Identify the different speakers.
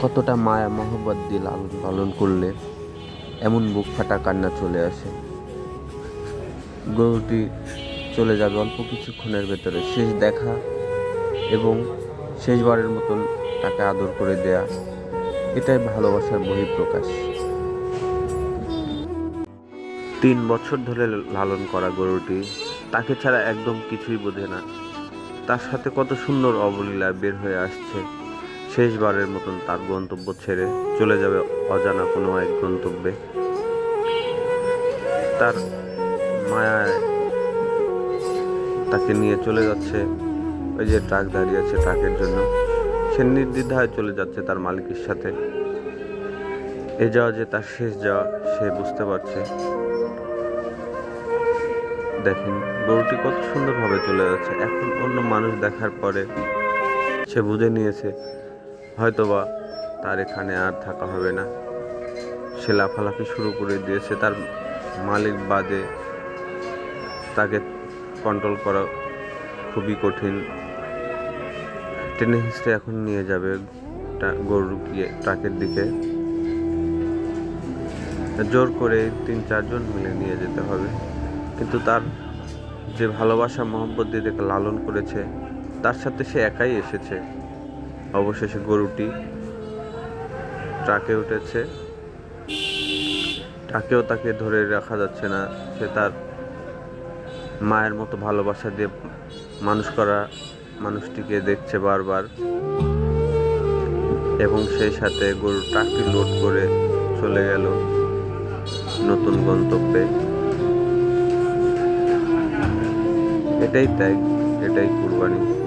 Speaker 1: কতটা মায়া, মহব্বত দিয়ে লালন পালন করলে এমন বুক ফাটা কান্না চলে আসে? গরুটি চলে যাবে অল্প কিছুক্ষণের ভেতরে। শেষ দেখা এবং শেষবারের মতন তাকে আদর করে দেয়া, এটাই ভালোবাসার বহিঃপ্রকাশ। তিন বছর ধরে লালন করা গরুটি তাকে ছাড়া একদম কিছুই বোঝে না। তার সাথে কত সুন্দর অবলীলা বের হয়ে আসছে। শেষবারের মতন তার গন্তব্য ছেড়ে চলে যাবে অজানা কোনো এক গন্তব্যে। তার মায়ায় তাকে নিয়ে চলে যাচ্ছে ওই যে ট্রাক দাঁড়িয়ে আছে ট্রাকের জন্য। সে নির্দ্বিধায় চলে যাচ্ছে তার মালিকের সাথে। এ যাওয়া যে তার শেষ যাওয়া, সে বুঝতে পারছে। দেখেন, গরুটি কত সুন্দরভাবে চলে যাচ্ছে। এখন অন্য মানুষ দেখার পরে সে বুঝে নিয়েছে হয়তোবা তার এখানে আর থাকা হবে না। সে লাফালাফি শুরু করে দিয়েছে, তার মালিক বাদে তাকে কন্ট্রোল করা খুবই কঠিন। টেনে হিস্টে এখন নিয়ে যাবে টা- গিয়ে ট্রাকের দিকে। জোর করে তিন চারজন মিলে নিয়ে যেতে হবে। কিন্তু তার যে ভালোবাসা, মহব্বত দিয়ে তাকে লালন করেছে, তার সাথে সে একাই এসেছে। অবশেষে গরুটি ট্রাকে উঠেছে। ট্রাকেও তাকে ধরে রাখা যাচ্ছে না। সে তার মায়ের মতো ভালোবাসা দিয়ে মানুষ করা মানুষটিকে দেখছে বারবার। এবং সেই সাথে গরু ট্রাকটি লোড করে চলে গেল নতুন গন্তব্যে। এটাই ত্যাগ এটাই কুরবানি।